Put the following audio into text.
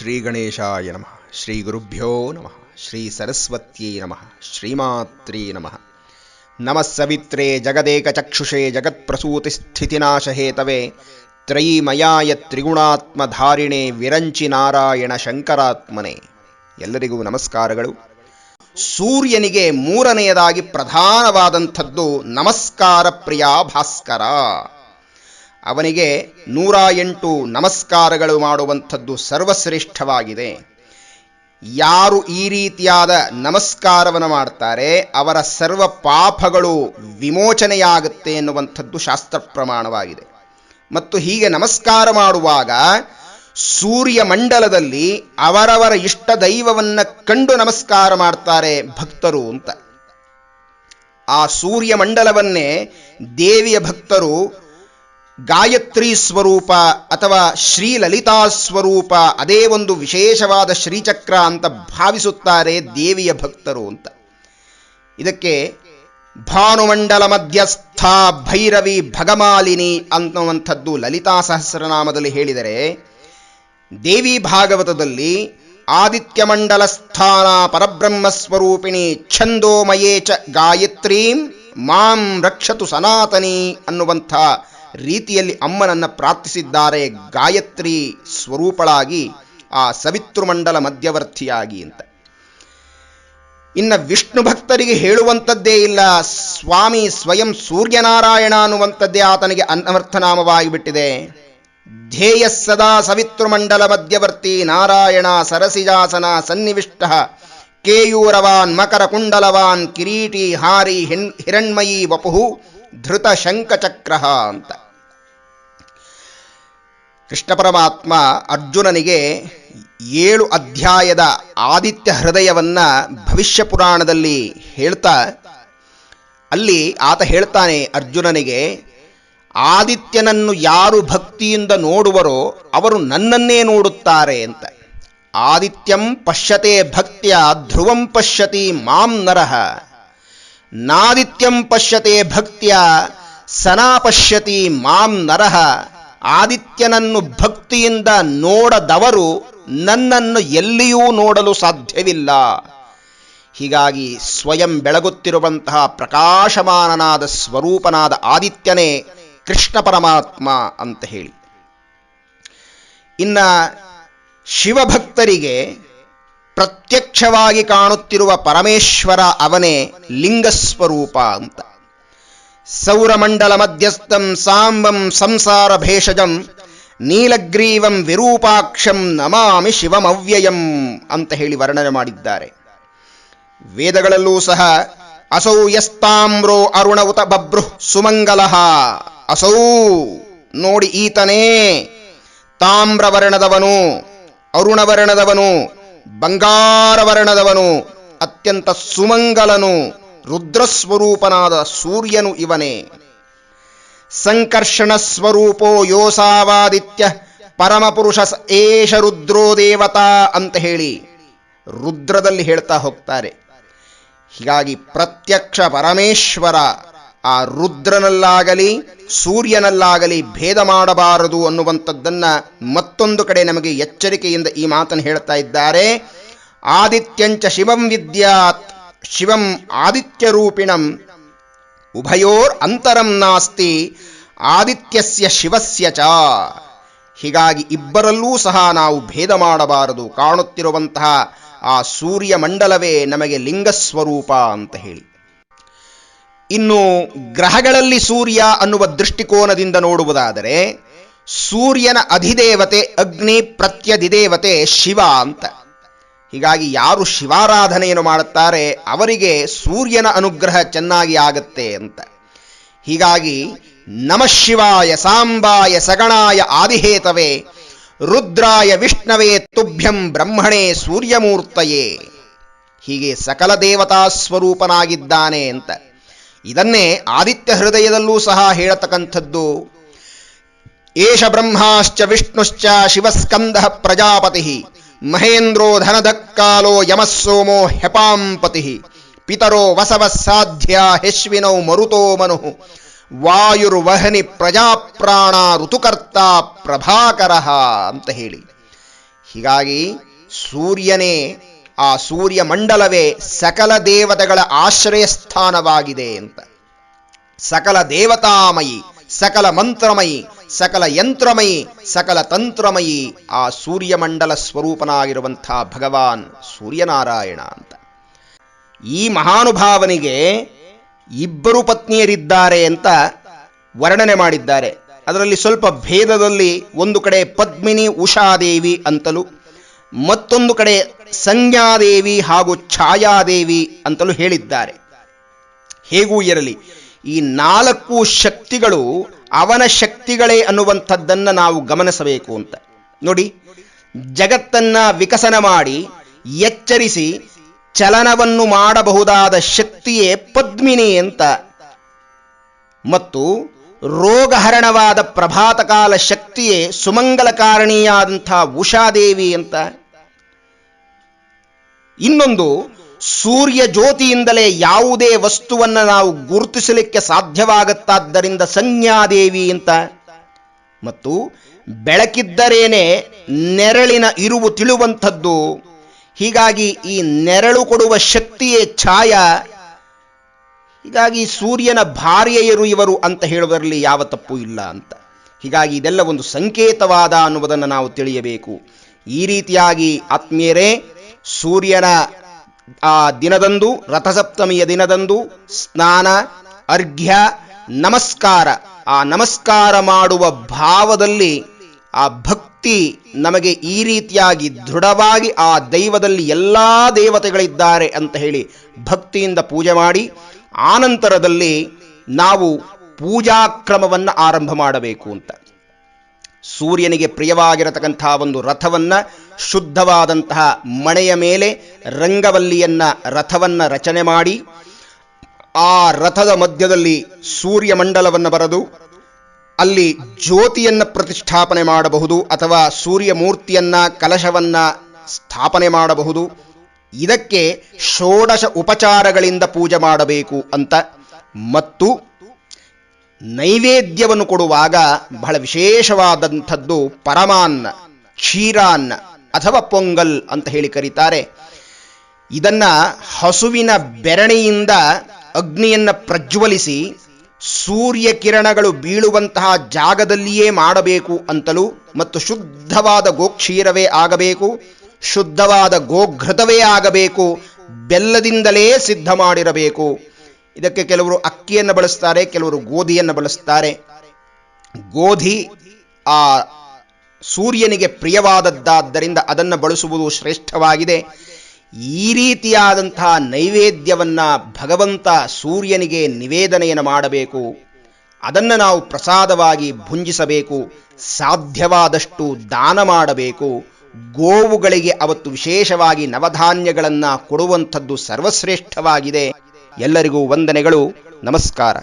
ಶ್ರೀ ಗಣೇಶಾಯ ನಮಃ. ಶ್ರೀ ಗುರುಭ್ಯೋ ನಮಃ. ಶ್ರೀ ಸರಸ್ವತ್ಯೈ ನಮಃ. ಶ್ರೀಮಾತ್ರೀ ನಮಃ. ನಮಃ ಸವಿತ್ರೇ ಜಗದೇಕ ಚಕ್ಷುಷೇ ಜಗತ್ಪ್ರಸೂತಿ ಸ್ಥಿತಿನಾಶಹೇತವೇ ತ್ರಯೀಮಯಾಯ ತ್ರಿಗುಣಾತ್ಮಧಾರಿಣೆ ವಿರಂಚಿ ನಾರಾಯಣ ಶಂಕರಾತ್ಮನೆ. ಎಲ್ಲರಿಗೂ ನಮಸ್ಕಾರಗಳು. ಸೂರ್ಯನಿಗೆ ಮೂರನೆಯದಾಗಿ ಪ್ರಧಾನವಾದಂಥದ್ದು ನಮಸ್ಕಾರ ಪ್ರಿಯ ಭಾಸ್ಕರ. ಅವನಿಗೆ ನೂರ ಎಂಟು ನಮಸ್ಕಾರಗಳು ಮಾಡುವಂಥದ್ದು ಸರ್ವಶ್ರೇಷ್ಠವಾಗಿದೆ. ಯಾರು ಈ ರೀತಿಯಾದ ನಮಸ್ಕಾರವನ್ನು ಮಾಡ್ತಾರೆ, ಅವರ ಸರ್ವ ಪಾಪಗಳು ವಿಮೋಚನೆಯಾಗುತ್ತೆ ಎನ್ನುವಂಥದ್ದು ಶಾಸ್ತ್ರ ಪ್ರಮಾಣವಾಗಿದೆ. ಮತ್ತು ಹೀಗೆ ನಮಸ್ಕಾರ ಮಾಡುವಾಗ ಸೂರ್ಯ ಮಂಡಲದಲ್ಲಿ ಅವರವರ ಇಷ್ಟ ದೈವವನ್ನು ಕಂಡು ನಮಸ್ಕಾರ ಮಾಡ್ತಾರೆ ಭಕ್ತರು ಅಂತ. ಆ ಸೂರ್ಯ ಮಂಡಲವನ್ನೇ ದೇವಿಯ ಭಕ್ತರು ಗಾಯತ್ರಿ ಸ್ವರೂಪ ಅಥವಾ ಶ್ರೀಲಲಿತಾ ಸ್ವರೂಪ ಅದೇ ಒಂದು ವಿಶೇಷವಾದ ಶ್ರೀಚಕ್ರ ಅಂತ ಭಾವಿಸುತ್ತಾರೆ ದೇವಿಯ ಭಕ್ತರು ಅಂತ. ಇದಕ್ಕೆ ಭಾನುಮಂಡಲ ಮಧ್ಯಸ್ಥ ಭೈರವಿ ಭಗಮಾಲಿನಿ ಅನ್ನುವಂಥದ್ದು ಲಲಿತಾ ಸಹಸ್ರನಾಮದಲ್ಲಿ ಹೇಳಿದರೆ, ದೇವಿ ಭಾಗವತದಲ್ಲಿ ಆದಿತ್ಯ ಮಂಡಲ ಸ್ಥಾನ ಪರಬ್ರಹ್ಮ ಸ್ವರೂಪಿಣಿ ಛಂದೋಮಯೇ ಚ ಗಾಯತ್ರೀಂ ಮಾಂ ರಕ್ಷತು ಸನಾತನಿ ಅನ್ನುವಂಥ ರೀತಿಯಲ್ಲಿ ಅಮ್ಮನನ್ನು ಪ್ರಾರ್ಥಿಸಿದ್ದಾರೆ ಗಾಯತ್ರಿ ಸ್ವರೂಪಳಾಗಿ, ಆ ಸವಿತೃಮಂಡಲ ಮಧ್ಯವರ್ತಿಯಾಗಿ ಅಂತ. ಇನ್ನು ವಿಷ್ಣು ಭಕ್ತರಿಗೆ ಹೇಳುವಂಥದ್ದೇ ಇಲ್ಲ, ಸ್ವಾಮಿ ಸ್ವಯಂ ಸೂರ್ಯನಾರಾಯಣ ಅನ್ನುವಂಥದ್ದೇ ಆತನಿಗೆ ಅನವರ್ಥನಾಮವಾಗಿಬಿಟ್ಟಿದೆ ಧ್ಯೇಯ ಸದಾ ಸವಿತೃಮಂಡಲ ಮಧ್ಯವರ್ತಿ ನಾರಾಯಣ ಸರಸಿಜಾಸನ ಸನ್ನಿವಿಷ್ಟ, ಕೇಯೂರವಾನ್ ಮಕರ ಕುಂಡಲವಾನ್ ಕಿರೀಟಿ ಹಾರಿ ಹಿರಣ್ಮಯಿ ವಪುಹು ಧೃತ ಶಂಕಚಕ್ರ ಅಂತ. ಕೃಷ್ಣ ಪರಮಾತ್ಮ ಅರ್ಜುನನಿಗೆ ಏಳು ಅಧ್ಯಾಯದ ಆದಿತ್ಯ ಹೃದಯವನ್ನ ಭವಿಷ್ಯ ಪುರಾಣದಲ್ಲಿ ಹೇಳ್ತಾ, ಅಲ್ಲಿ ಆತ ಹೇಳ್ತಾನೆ ಅರ್ಜುನನಿಗೆ, ಆದಿತ್ಯನನ್ನು ಯಾರು ಭಕ್ತಿಯಿಂದ ನೋಡುವರೋ ಅವರು ನನ್ನನ್ನೇ ನೋಡುತ್ತಾರೆ ಅಂತ. ಆದಿತ್ಯಂ ಪಶ್ಯತೆ ಭಕ್ತಿಯ, ಧ್ರುವಂ ಪಶ್ಯತಿ ಮಾಂ ನರಹ ನಾದಿತ್ಯಂ ಪಶ್ಯತೆ ಭಕ್ತಿಯ ಸನಾ ಪಶ್ಯತಿ ಮಾಂ ನರಹ ಆದಿತ್ಯನನ್ನು ಭಕ್ತಿಯಿಂದ ನೋಡದವರು ನನ್ನನ್ನು ಎಲ್ಲಿಯೂ ನೋಡಲು ಸಾಧ್ಯವಿಲ್ಲ. ಹೀಗಾಗಿ ಸ್ವಯಂ ಬೆಳಗುತ್ತಿರುವಂತಹ ಪ್ರಕಾಶಮಾನನಾದ ಸ್ವರೂಪನಾದ ಆದಿತ್ಯನೇ ಕೃಷ್ಣ ಪರಮಾತ್ಮ ಅಂತ ಹೇಳಿ. ಇನ್ನ ಶಿವಭಕ್ತರಿಗೆ ಪ್ರತ್ಯಕ್ಷವಾಗಿ ಕಾಣುತ್ತಿರುವ ಪರಮೇಶ್ವರ ಅವನೇ ಲಿಂಗಸ್ವರೂಪ ಅಂತ. ಸೌರಮಂಡಲ ಮಧ್ಯಸ್ಥಂ ಸಾಂಬಂ ಸಂಸಾರ ಭೇಷಜಂ ನೀಲಗ್ರೀವಂ ವಿರೂಪಾಕ್ಷಂ ನಮಾಮಿ ಶಿವಮವ್ಯಯಂ ಅಂತ ಹೇಳಿ ವರ್ಣನೆ ಮಾಡಿದ್ದಾರೆ. ವೇದಗಳಲ್ಲೂ ಸಹ, ಅಸೌ ಯಸ್ತಾಮ್ರೋ ಅರುಣ ಉತ ಬಭ್ರು ಸುಮಂಗಲಃ, ಅಸೌ ನೋಡಿ ಈತನೇ ತಾಮ್ರವರ್ಣದವನು ಅರುಣವರ್ಣದವನು ಬಂಗಾರವರ್ಣದವನು ಅತ್ಯಂತ ಸುಮಂಗಲನು ರುದ್ರಸ್ವರೂಪನಾದ ಸೂರ್ಯನು ಇವನೇ. ಸಂಕರ್ಷಣ ಸ್ವರೂಪೋ ಯೋಸಾವಾದಿತ್ಯ ಪರಮಪುರುಷ ಏಷ ರುದ್ರೋ ದೇವತಾ ಅಂತ ಹೇಳಿ ರುದ್ರದಲ್ಲಿ ಹೇಳ್ತಾ ಹೋಗ್ತಾರೆ. ಹೀಗಾಗಿ ಪ್ರತ್ಯಕ್ಷ ಪರಮೇಶ್ವರ ಆ ರುದ್ರನಲ್ಲಾಗಲಿ ಸೂರ್ಯನಲ್ಲಾಗಲಿ ಭೇದ ಮಾಡಬಾರದು ಅನ್ನುವಂಥದ್ದನ್ನ ಮತ್ತೊಂದು ಕಡೆ ನಮಗೆ ಎಚ್ಚರಿಕೆಯಿಂದ ಈ ಮಾತನ್ನು ಹೇಳ್ತಾ ಇದ್ದಾರೆ. ಆದಿತ್ಯಂಚ ಶಿವಂ ವಿದ್ಯಾತ್ ಶಿವಂ ಆದಿತ್ಯ ರೂಪಿಣಂ ಉಭಯೋರ್ ಅಂತರಂ ನಾಸ್ತಿ, ಆದಿತ್ಯಸ್ಯ ಶಿವಸ್ಯ ಚ. ಹೀಗಾಗಿ ಇಬ್ಬರಲ್ಲೂ ಸಹ ನಾವು ಭೇದ ಮಾಡಬಾರದು, ಕಾಣುತ್ತಿರುವಂತಹ ಆ ಸೂರ್ಯ ಮಂಡಲವೇ ನಮಗೆ ಲಿಂಗಸ್ವರೂಪ ಅಂತ ಹೇಳಿ. ಇನ್ನು ಗ್ರಹಗಳಲ್ಲಿ ಸೂರ್ಯ ಅನ್ನುವ ದೃಷ್ಟಿಕೋನದಿಂದ ನೋಡುವುದಾದರೆ, ಸೂರ್ಯನ ಅಧಿದೇವತೆ ಅಗ್ನಿ ಪ್ರತ್ಯಧಿದೇವತೆ ಶಿವ ಅಂತ. ಹೀಗಾಗಿ ಯಾರು ಶಿವಾರಾಧನೆಯನ್ನು ಮಾಡುತ್ತಾರೆ ಅವರಿಗೆ ಸೂರ್ಯನ ಅನುಗ್ರಹ ಚೆನ್ನಾಗಿ ಆಗತ್ತೆ ಅಂತ. ಹೀಗಾಗಿ ನಮಃ ಶಿವಾಯ ಸಾಂಬಾಯ ಸಗಣಾಯ ಆದಿಹೇತವೇ ರುದ್ರಾಯ ವಿಷ್ಣವೇ ತುಭ್ಯಂ ಬ್ರಹ್ಮಣೇ ಸೂರ್ಯಮೂರ್ತಯೇ. ಹೀಗೆ ಸಕಲ ದೇವತಾ ಸ್ವರೂಪನಾಗಿದ್ದಾನೆ ಅಂತ. ಇದನ್ನೇ ಆದಿತ್ಯ ಹೃದಯದಲ್ಲೂ ಸಹ ಹೇಳತಕ್ಕಂಥದ್ದು. ಏಷ ಬ್ರಹ್ಮಾಶ್ಚ ವಿಷ್ಣುಶ್ಚ ಶಿವಸ್ಕಂದ ಪ್ರಜಾಪತಿ. ಮಹೇಂದ್ರೋ ಧನದಕ್ಕಾಲೋ ಯಮಸ್ಸೋಮೋ ಹೆಪಾಂಪತಿ ಪಿತರೋ ವಸವ ಸಾಧ್ಯ ಹೆಶ್ವಿನೌ ಮರುತೋ ಮನು. ವಾಯುರ್ವಹನಿ ಪ್ರಜಾಪ್ರಾಣ ಋತುಕರ್ತ ಪ್ರಭಾಕರ ಅಂತ ಹೇಳಿ. ಹೀಗಾಗಿ ಸೂರ್ಯನೇ ಆ ಸೂರ್ಯಮಂಡಲವೇ ಸಕಲ ದೇವತೆಗಳ ಆಶ್ರಯ ಸ್ಥಾನವಾಗಿದೆ ಅಂತ. ಸಕಲ ದೇವತಾಮಯಿ, ಸಕಲ ಮಂತ್ರಮಯಿ ಸಕಲ ಯಂತ್ರಮಯಿ, ಸಕಲ ತಂತ್ರಮಯಿ ಆ ಸೂರ್ಯಮಂಡಲ ಸ್ವರೂಪನಾಗಿರುವಂಥ ಭಗವಾನ್ ಸೂರ್ಯನಾರಾಯಣ ಅಂತ. ಈ ಮಹಾನುಭಾವನಿಗೆ ಇಬ್ಬರು ಪತ್ನಿಯರಿದ್ದಾರೆ ಅಂತ ವರ್ಣನೆ ಮಾಡಿದ್ದಾರೆ. ಅದರಲ್ಲಿ ಸ್ವಲ್ಪ ಭೇದದಲ್ಲಿ ಒಂದು ಕಡೆ ಪದ್ಮಿನಿ ಉಷಾದೇವಿ ಅಂತಲೂ, ಮತ್ತೊಂದು ಕಡೆ ಸಂಜ್ಞಾದೇವಿ ಹಾಗೂ ಛಾಯಾದೇವಿ ಅಂತಲೂ ಹೇಳಿದ್ದಾರೆ. ಹೇಗೂ ಇರಲಿ, ಈ ನಾಲ್ಕು ಶಕ್ತಿಗಳು ಅವನ ಶಕ್ತಿಗಳೇ ಅನ್ನುವಂಥದ್ದನ್ನು ನಾವು ಗಮನಿಸಬೇಕು ಅಂತ. ನೋಡಿ, ಜಗತ್ತನ್ನ ವಿಕಸನ ಮಾಡಿ, ಎಚ್ಚರಿಸಿ, ಚಲನವನ್ನು ಮಾಡಬಹುದಾದ ಶಕ್ತಿಯೇ ಪದ್ಮಿನಿ ಅಂತ. ಮತ್ತು ರೋಗಹರಣವಾದ ಪ್ರಭಾತಕಾಲ ಶಕ್ತಿಯೇ ಸುಮಂಗಲಕಾರಣಿಯಾದಂಥ ಉಷಾದೇವಿ ಅಂತ. ಇನ್ನೊಂದು ಸೂರ್ಯ ಜ್ಯೋತಿಯಿಂದಲೇ ಯಾವುದೇ ವಸ್ತುವನ್ನು ನಾವು ಗುರುತಿಸಲಿಕ್ಕೆ ಸಾಧ್ಯವಾಗುತ್ತಾದ್ದರಿಂದ ಸಂಜ್ಞಾದೇವಿ ಅಂತ. ಮತ್ತು ಬೆಳಕಿದ್ದರೇನೆ ನೆರಳಿನ ಇರುವು ತಿಳುವಂಥದ್ದು. ಹೀಗಾಗಿ ಈ ನೆರಳು ಕೊಡುವ ಶಕ್ತಿಯೇ ಛಾಯ. ಹೀಗಾಗಿ ಸೂರ್ಯನ ಭಾರ್ಯೆಯರು ಇವರು ಅಂತ ಹೇಳುವುದರಲ್ಲಿ ಯಾವ ತಪ್ಪು ಇಲ್ಲ ಅಂತ. ಹೀಗಾಗಿ ಇದೆಲ್ಲ ಒಂದು ಸಂಕೇತವಾದ ಅನ್ನುವುದನ್ನು ನಾವು ತಿಳಿಯಬೇಕು. ಈ ರೀತಿಯಾಗಿ ಆತ್ಮೀಯರೇ, ಸೂರ್ಯನ ಆ ದಿನದಂದು, ರಥಸಪ್ತಮಿಯ ದಿನದಂದು ಸ್ನಾನ, ಅರ್ಘ್ಯ, ನಮಸ್ಕಾರ. ಆ ನಮಸ್ಕಾರ ಮಾಡುವ ಭಾವದಲ್ಲಿ, ಆ ಭಕ್ತಿ ನಮಗೆ ಈ ರೀತಿಯಾಗಿ ದೃಢವಾಗಿ ಆ ದೈವದಲ್ಲಿ ಎಲ್ಲ ದೇವತೆಗಳಿದ್ದಾರೆ ಅಂತ ಹೇಳಿ ಭಕ್ತಿಯಿಂದ ಪೂಜೆ ಮಾಡಿ ಆನಂತರದಲ್ಲಿ ನಾವು ಪೂಜಾಕ್ರಮವನ್ನು ಆರಂಭ ಮಾಡಬೇಕು ಅಂತ. ಸೂರ್ಯನಿಗೆ ಪ್ರಿಯವಾಗಿರತಕ್ಕಂತಹ ಒಂದು ರಥವನ್ನ ಶುದ್ಧವಾದಂತಹ ಮಣೆಯ ಮೇಲೆ ರಂಗವಲ್ಲಿಯನ್ನ ರಥವನ್ನ ರಚನೆ ಮಾಡಿ, ಆ ರಥದ ಮಧ್ಯದಲ್ಲಿ ಸೂರ್ಯ ಮಂಡಲವನ್ನು ಬರೆದು, ಅಲ್ಲಿ ಜ್ಯೋತಿಯನ್ನು ಪ್ರತಿಷ್ಠಾಪನೆ ಮಾಡಬಹುದು ಅಥವಾ ಸೂರ್ಯ ಮೂರ್ತಿಯನ್ನ ಕಲಶವನ್ನ ಸ್ಥಾಪನೆ ಮಾಡಬಹುದು. ಇದಕ್ಕೆ ಷೋಡಶ ಉಪಚಾರಗಳಿಂದ ಪೂಜೆ ಮಾಡಬೇಕು ಅಂತ. ಮತ್ತು ನೈವೇದ್ಯವನ್ನು ಕೊಡುವಾಗ ಬಹಳ ವಿಶೇಷವಾದಂಥದ್ದು ಪರಮಾನ್ನ, ಕ್ಷೀರಾನ್ನ ಅಥವಾ ಪೊಂಗಲ್ ಅಂತ ಹೇಳಿ ಕರೀತಾರೆ. ಇದನ್ನ ಹಸುವಿನ ಬೆರಣಿಯಿಂದ ಅಗ್ನಿಯನ್ನ ಪ್ರಜ್ವಲಿಸಿ ಸೂರ್ಯ ಕಿರಣಗಳು ಬೀಳುವಂತಹ ಜಾಗದಲ್ಲಿಯೇ ಮಾಡಬೇಕು ಅಂತಲೂ ಮತ್ತು ಶುದ್ಧವಾದ ಗೋಕ್ಷೀರವೇ ಆಗಬೇಕು, ಶುದ್ಧವಾದ ಗೋಘೃತವೇ ಆಗಬೇಕು, ಬೆಲ್ಲದಿಂದಲೇ ಸಿದ್ಧ ಮಾಡಿರಬೇಕು. ಇದಕ್ಕೆ ಕೆಲವರು ಅಕ್ಕಿಯನ್ನು ಬಳಸ್ತಾರೆ, ಕೆಲವರು ಗೋಧಿಯನ್ನು ಬಳಸ್ತಾರೆ. ಗೋಧಿ ಆ ಸೂರ್ಯನಿಗೆ ಪ್ರಿಯವಾದದ್ದಾದ್ದರಿಂದ ಅದನ್ನು ಬಳಸುವುದು ಶ್ರೇಷ್ಠವಾಗಿದೆ. ಈ ರೀತಿಯಾದಂತಹ ನೈವೇದ್ಯವನ್ನು ಭಗವಂತ ಸೂರ್ಯನಿಗೆ ನಿವೇದನೆಯನ್ನು ಮಾಡಬೇಕು. ಅದನ್ನು ನಾವು ಪ್ರಸಾದವಾಗಿ ಭುಂಜಿಸಬೇಕು. ಸಾಧ್ಯವಾದಷ್ಟು ದಾನ ಮಾಡಬೇಕು. ಗೋವುಗಳಿಗೆ ಅವತ್ತು ವಿಶೇಷವಾಗಿ ನವಧಾನ್ಯಗಳನ್ನು ಕೊಡುವಂಥದ್ದು ಸರ್ವಶ್ರೇಷ್ಠವಾಗಿದೆ. ಎಲ್ಲರಿಗೂ ವಂದನೆಗಳು. ನಮಸ್ಕಾರ.